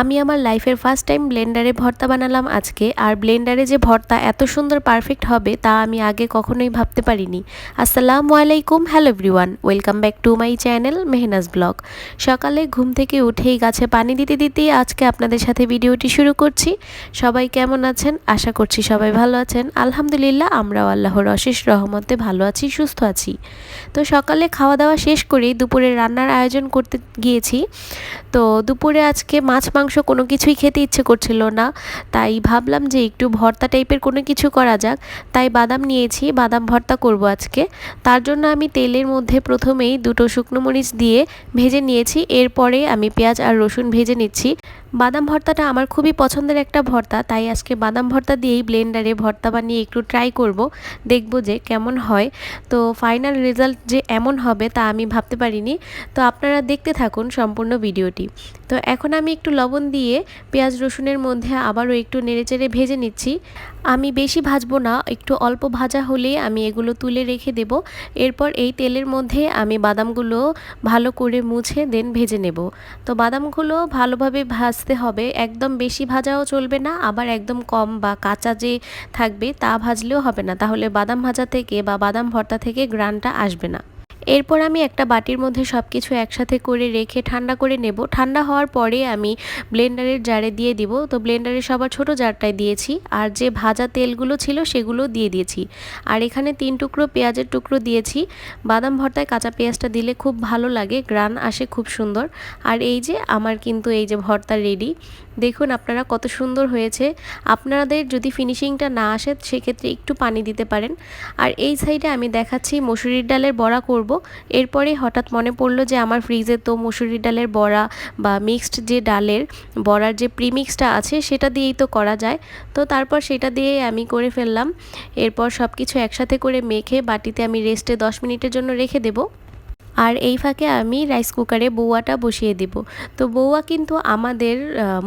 আমি আমার লাইফের ফার্স্ট টাইম ব্লেন্ডারে ভর্তা বানালাম আজকে। আর ব্লেন্ডারে যে ভর্তা এত সুন্দর পারফেক্ট হবে, তা আমি আগে কখনোই ভাবতে পারিনি। আসসালামু আলাইকুম hello everyone welcome back to my channel Mehnaz blog সকালে ঘুম থেকে উঠেই গাছে পানি দিতে দিতেই আজকে আপনাদের সাথে ভিডিওটি শুরু করছি। সবাই কেমন আছেন? আশা করছি সবাই ভালো আছেন। আলহামদুলিল্লাহ, আমরাও আল্লাহর অশেষ রহমতে ভালো আছি, সুস্থ আছি। তো সকালে খাওয়া দাওয়া শেষ করেই দুপুরে রান্নার আয়োজন করতে গিয়েছি। তো দুপুরে আজকে মাছ মাংস কোনো কিছুই খেতে ইচ্ছে করছিল না। তাই ভাবলাম যে একটু ভর্তা টাইপের কোনো কিছু করা যাক। তাই বাদাম নিয়েছি, বাদাম ভর্তা করব আজকে। তার জন্য আমি তেলের মধ্যে প্রথমেই দুটো শুকনো মরিচ দিয়ে ভেজে নিয়েছি। এরপরে আমি পেঁয়াজ আর রসুন ভেজে নিচ্ছি। বাদাম ভর্তাটা আমার খুবই পছন্দের একটা ভর্তা, তাই আজকে বাদাম ভর্তা দিয়েই ব্লেন্ডারে ভর্তা বানিয়ে একটু ট্রাই করব, দেখব যে কেমন হয়। তো ফাইনাল রেজাল্ট যে এমন হবে তা আমি ভাবতে পারিনি। তো আপনারা দেখতে থাকুন সম্পূর্ণ ভিডিওটি। তো এখন আমি একটু লবণ দিয়ে পেঁয়াজ রসুনের মধ্যে আবারও একটু নেড়েচেড়ে ভেজে নিচ্ছি। আমি বেশি ভাজবো না, একটু অল্প ভাজা হলে আমি এগুলো তুলে রেখে দেব। এরপর এই তেলের মধ্যে আমি বাদামগুলো ভালো করে মুছে দেন ভেজে নেব। তো বাদামগুলো ভালোভাবে ভাজতে হবে, একদম বেশি ভাজাও চলবে না, আবার একদম কম বা কাঁচা যে থাকবে তা ভাজলেও হবে না। তাহলে বাদাম ভাজা থেকে বা বাদাম ভর্তা থেকে গ্রানটা আসবে না। এরপর আমি একটা বাটির মধ্যে সব কিছু একসাথে করে রেখে ঠান্ডা করে নেব। ঠান্ডা হওয়ার পরে আমি ব্লেন্ডারের জারে দিয়ে দিব। তো ব্লেন্ডারের সবার ছোট জারটায় দিয়েছি আর যে ভাজা তেলগুলো ছিল সেগুলো দিয়ে দিয়েছি। আর এখানে তিন টুকরো পেঁয়াজের টুকরো দিয়েছি। বাদাম ভর্তায় কাঁচা পেঁয়াজটা দিলে খুব ভালো লাগে, গ্রান আসে খুব সুন্দর। আর এই যে আমার কিন্তু এই যে ভর্তা রেডি। দেখুন আপনারা কত সুন্দর হয়েছে। আপনাদের যদি ফিনিশিংটা না আসে সেক্ষেত্রে একটু পানি দিতে পারেন। আর এই সাইডে আমি দেখাচ্ছি মসুরির ডালের বড়া করব। এরপরে হঠাৎ মনে পড়ল যে আমার ফ্রিজে তো মুসুরি ডালের বড়া বা মিক্সড যে ডালের বড়ার যে প্রিমিক্সটা আছে সেটা দিয়েই তো করা যায়। তো তারপর সেটা দিয়ে আমি করে ফেললাম। এরপর সব কিছু একসাথে করে মেখে বাটিতে আমি রেস্টে দশ মিনিটের জন্য রেখে দেবো। আর এই ফাঁকে আমি রাইস কুকারে বৌয়াটা বসিয়ে দিব। তো বৌয়া কিন্তু আমাদের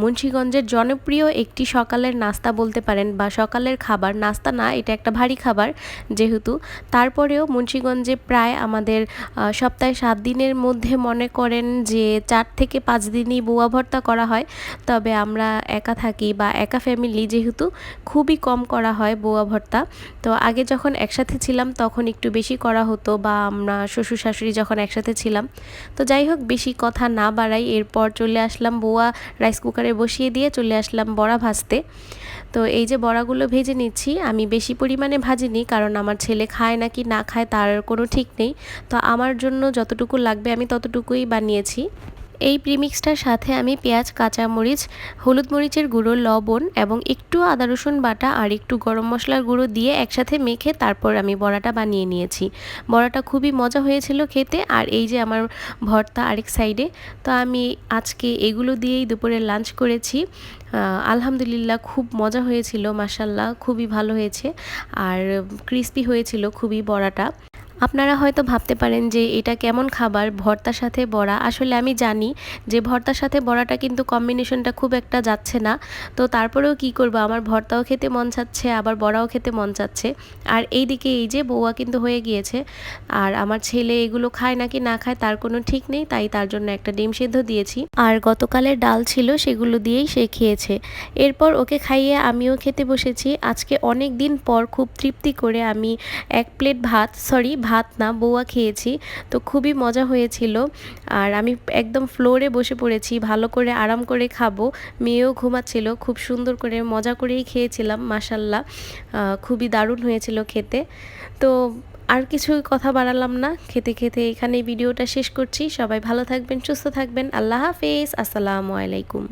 মুন্সীগঞ্জের জনপ্রিয় একটি সকালের নাস্তা বলতে পারেন বা সকালের খাবার। নাস্তা না, এটা একটা ভারী খাবার যেহেতু। তারপরেও মুন্সীগঞ্জে প্রায় আমাদের সপ্তাহে সাত দিনের মধ্যে মনে করেন যে চার থেকে পাঁচ দিনই বৌয়া ভর্তা করা হয়। তবে আমরা একা থাকি বা একা ফ্যামিলি যেহেতু খুবই কম করা হয় বৌয়া ভর্তা। তো আগে যখন একসাথে ছিলাম তখন একটু বেশি করা হতো বা আমরা শ্বশুর শাশুড়ি যখন একসাথে ছিলাম। তো যাই হোক, বেশি কথা না বাড়াই এরপর চলে আসলাম বোয়া রাইস কুকারে বসিয়ে দিয়ে চলে আসলাম বড়া ভাজতে। তো এই যে বড়াগুলো ভেজে নিচ্ছি, আমি বেশি পরিমাণে ভাজিনি কারণ আমার ছেলে খায় নাকি না খায় তার কোনো ঠিক নেই। তো আমার জন্য যতটুকু লাগবে আমি ততটুকুই বানিয়েছি। এই প্রিমিক্সটার সাথে আমি পেঁয়াজ, কাঁচামরিচ, হলুদ মরিচের গুঁড়ো, লবণ এবং একটু আদা, রসুন বাটা আর একটু গরম মশলার গুঁড়ো দিয়ে একসাথে মেখে তারপর আমি বড়াটা বানিয়ে নিয়েছি। বড়াটা খুবই মজা হয়েছিল খেতে আর এই যে আমার ভর্তা আরেক সাইডে তো আমি আজকে এগুলো দিয়েই দুপুরে লাঞ্চ করেছি। আলহামদুলিল্লাহ খুব মজা হয়েছিল মাসাল্লাহ খুবই ভালো হয়েছে। আর ক্রিস্পি হয়েছিল খুবই বড়াটা। আপনারা হয়তো ভাবতে পারেন যে এটা কেমন খাবার, ভর্তার সাথে বড়া। আসলে আমি জানি যে ভর্তার সাথে বড়াটা কিন্তু কম্বিনেশনটা খুব একটা যাচ্ছে না। তো তারপরেও কি করব? আমার ভর্তাও খেতে মন চাচ্ছে, আবার বড়াও খেতে মন চাচ্ছে। আর এই দিকে এই যে বৌয়া কিন্তু হয়ে গিয়েছে। আর আমার ছেলে এগুলো খায় নাকি না খায় তার কোনো ঠিক নেই, তাই তার জন্য একটা ডিম সেদ্ধ দিয়েছি। আর গতকালের ডাল ছিল সেগুলো দিয়েই সে খেয়েছে। এরপর ওকে খাইয়ে আমিও খেতে বসেছি। আজকে অনেক দিন পর খুব তৃপ্তি করে আমি এক প্লেট ভাত, সরি ভাত না, বৌয়া খেয়েছি। তো খুবই মজা হয়েছিল। আর আমি একদম ফ্লোরে বসে পড়েছি, ভালো করে আরাম করে খাব। মেয়েও ঘুমাচ্ছিল, খুব সুন্দর করে মজা করেই খেয়েছিলাম মাসাল্লাহ খুবই দারুণ হয়েছিল খেতে। তো আর কিছু কথা বাড়ালাম না, খেতে খেতে এখানে ভিডিওটা শেষ করছি। সবাই ভালো থাকবেন, সুস্থ থাকবেন। আল্লাহ হাফেজ, আসসালামু আলাইকুম।